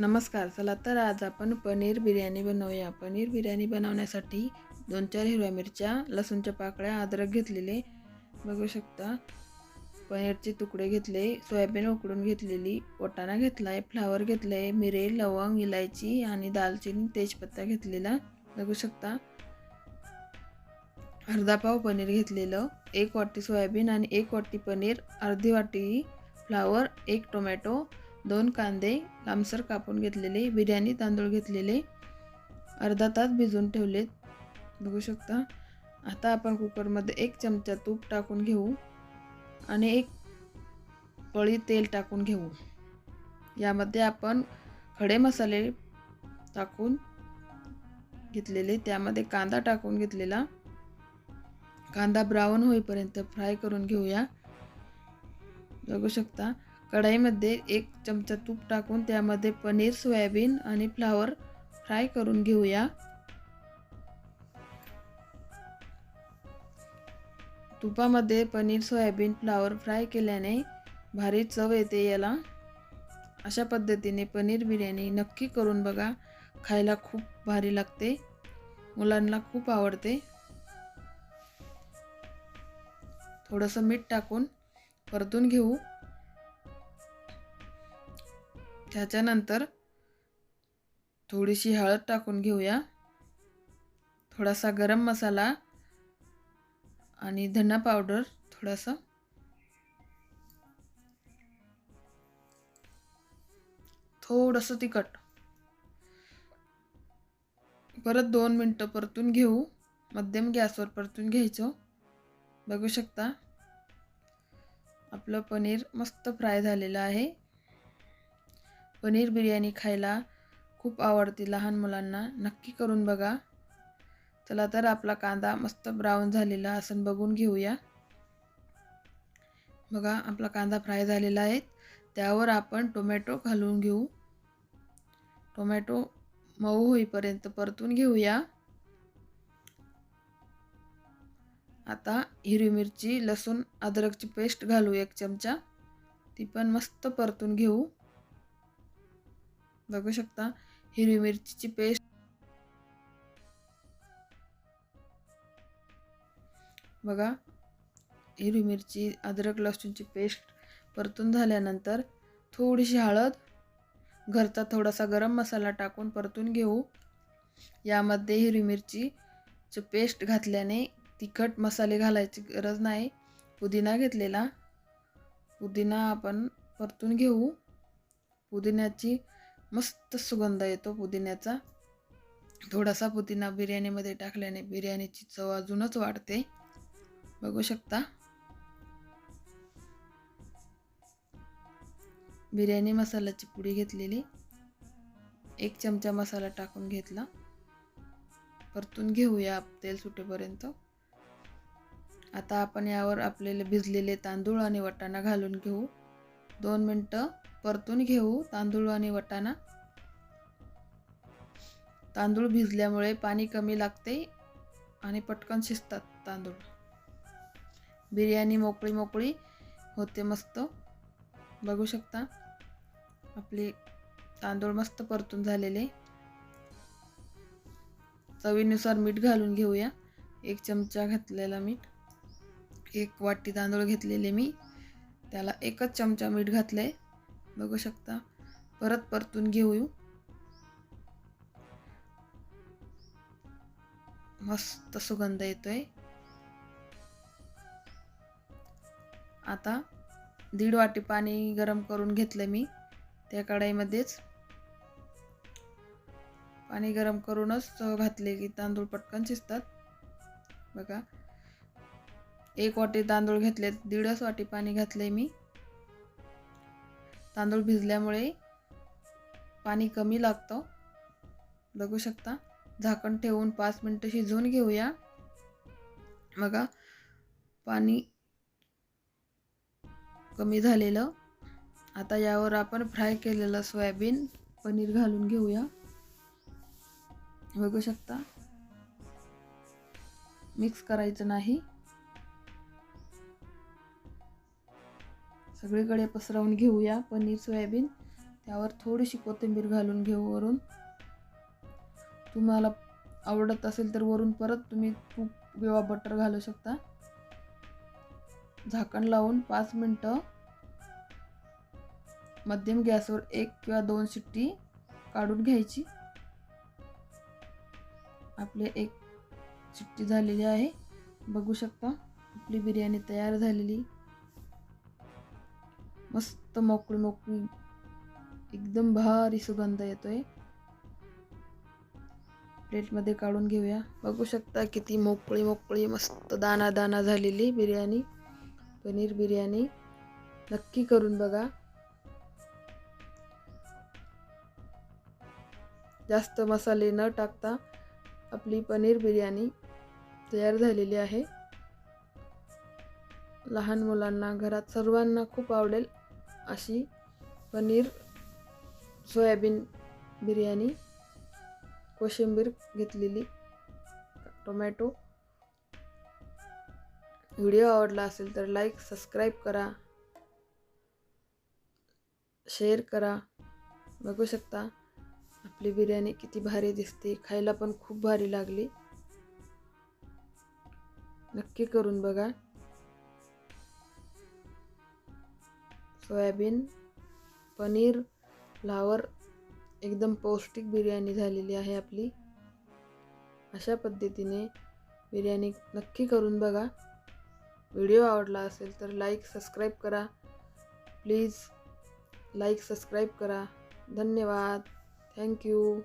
नमस्कार चला तर आज आपण पनीर बिर्याणी बनवूया. पनीर बिर्याणी बनवण्यासाठी दोन चार हिरव्या मिरच्या लसूणच्या पाकळ्या अद्रक घेतलेले. बघू शकता पनीरचे तुकडे घेतले सोयाबीन उकडून घेतलेली वटाणा घेतला आहे फ्लावर घेतलं आहे मिरे लवंग इलायची आणि दालचिनी तेजपत्ता घेतलेला. बघू शकता अर्धा पाव पनीर घेतलेलं एक वाटी सोयाबीन आणि एक वाटी पनीर अर्धी वाटी फ्लावर एक टोमॅटो दोन कांदे लांबसर कापून घेतलेले बिर्याणी तांदूळ घेतलेले अर्धा तास भिजवून ठेवलेत. बघू शकता आता आपण कुकरमध्ये एक चमचा तूप टाकून घेऊ आणि एक पळी तेल टाकून घेऊ. यामध्ये आपण खडे मसाले टाकून घेतलेले त्यामध्ये कांदा टाकून घेतलेला. कांदा ब्राऊन होईपर्यंत फ्राय करून घेऊया. बघू शकता कढाईमध्ये एक चमचा तूप टाकून त्यामध्ये पनीर सोयाबीन आणि फ्लावर फ्राय करून घेऊया. तुपामध्ये पनीर सोयाबीन फ्लावर फ्राय केल्याने भारी चव येते याला. अशा पद्धतीने पनीर बिर्याणी नक्की करून बघा. खायला खूप भारी लागते. मुलांना खूप आवडते. थोडंसं मीठ टाकून परतून घेऊ. त्याच्यानंतर थोडीशी हळद टाकून घेऊया. थोडासा गरम मसाला आणि धना पावडर थोडासा. थोडंसं तिखट. परत दोन मिनटं परतून घेऊ. मध्यम गॅसवर परतून घ्यायचो. बघू शकता. आपलं पनीर मस्त फ्राय झालेलं आहे. पनीर बिर्याणी खायला खूप आवडते लहान मुलांना. नक्की करून बघा. चला तर आपला कांदा मस्त ब्राऊन झालेला असं बघून घेऊया. बघा आपला कांदा फ्राय झालेला आहे. त्यावर आपण टोमॅटो घालून घेऊ. टोमॅटो मऊ होईपर्यंत परतून घेऊया. आता हिरवी मिरची लसूण अद्रकची पेस्ट घालू एक चमचा. ती पण मस्त परतून घेऊ. बघू शकता. हिरवी मिरचीची पेस्ट. बघा हिरवी मिरची अद्रक लसूणची पेस्ट परतून झाल्यानंतर थोडीशी हळद घरचा थोडासा गरम मसाला टाकून परतून घेऊ. यामध्ये हिरवी मिरची पेस्ट घातल्याने तिखट मसाले घालायची गरज नाही. पुदिना घेतलेला. पुदिना आपण परतून घेऊ. पुदिन्याची मस्त सुगंध येतो पुदिन्याचा. थोडासा पुदिना बिर्याणीमध्ये टाकल्याने बिर्याणीची चव अजूनच वाढते. बघू शकता. बिर्याणी मसाल्याची पुडी घेतलेली. एक चमचा मसाला टाकून घेतला. परतून घेऊया तेल सुटेपर्यंत. आता आपण यावर आपल्याला भिजलेले तांदूळ आणि वटाणा घालून घेऊ. दोन मिनटं परतून घेऊ तांदूळ आणि वटाणा. तांदूळ भिजल्यामुळे पाणी कमी लागते आणि पटकन शिजतात तांदूळ. बिर्याणी मोकळी मोकळी होते मस्त. बघू शकता आपले तांदूळ मस्त परतून झालेले. चवीनुसार मीठ घालून घेऊया. एक चमचा घातलेला मीठ. एक वाटी तांदूळ घेतलेले मी. त्याला एकच चमचा मीठ घातलं आहे बघू शकता. परत परतून घेऊ मस्त सुगंध येतोय. आता दीड वाटी पाणी गरम करून घेतलं मी त्या कढाईमध्येच. पाणी गरम करूनच घातले की तांदूळ पटकन शिजतात. बघा. एक वाटी तांदूळ घेतले दीडच वाटी पाणी घातले मी. तांदूळ भिजल्यामुळे पाणी कमी लागतं. बघू शकता. झाकण ठेवून पाच मिनटं शिजवून घेऊया. बघा पाणी कमी झालेलं. आता यावर आपण फ्राय केलेलं सोयाबीन पनीर घालून घेऊया. बघू शकता. मिक्स करायचं नाही. सगळीकडे पसरवून घेऊया पनीर सोयाबीन. त्यावर थोडीशी कोथिंबीर घालून घेऊ वरून. तुम्हाला आवडत असेल तर वरून परत तुम्ही तूप किंवा बटर घालू शकता. झाकण लावून पाच मिनटं. मध्यम गॅसवर एक किंवा दोन शिट्टी काढून घ्यायची. आपले एक शिट्टी झालेली आहे. बघू शकता आपली बिर्याणी तयार झालेली. मस्त मोकळी मोकळी एकदम भारी सुगंध येतोय. प्लेटमध्ये काढून घेऊया. बघू शकता किती मोकळी मोकळी मस्त दाना दाना झालेली बिर्याणी पनीर बिर्याणी. नक्की करून बघा. जास्त मसाले न टाकता आपली पनीर बिर्याणी तयार झालेली आहे. लहान मुलांना घरात सर्वांना खूप आवडेल. अशी पनीर सोयाबीन बिर्याणी कोशिंबीर घेतलेली टोमॅटो. व्हिडिओ आवडला असेल तर लाईक सबस्क्राईब करा. शेअर करा. बघू शकता आपली बिर्याणी किती भारी दिसते. खायला पण खूप भारी लागली. नक्की करून बघा. सोयाबीन पनीर फ्लावर एकदम पौष्टिक बिर्याणी झालेली आहे आपली. अशा पद्धतीने बिर्याणी नक्की करून बघा. व्हिडिओ आवडला असेल तर लाईक सबस्क्राईब करा. प्लीज लाईक सबस्क्राईब करा. धन्यवाद. Thank you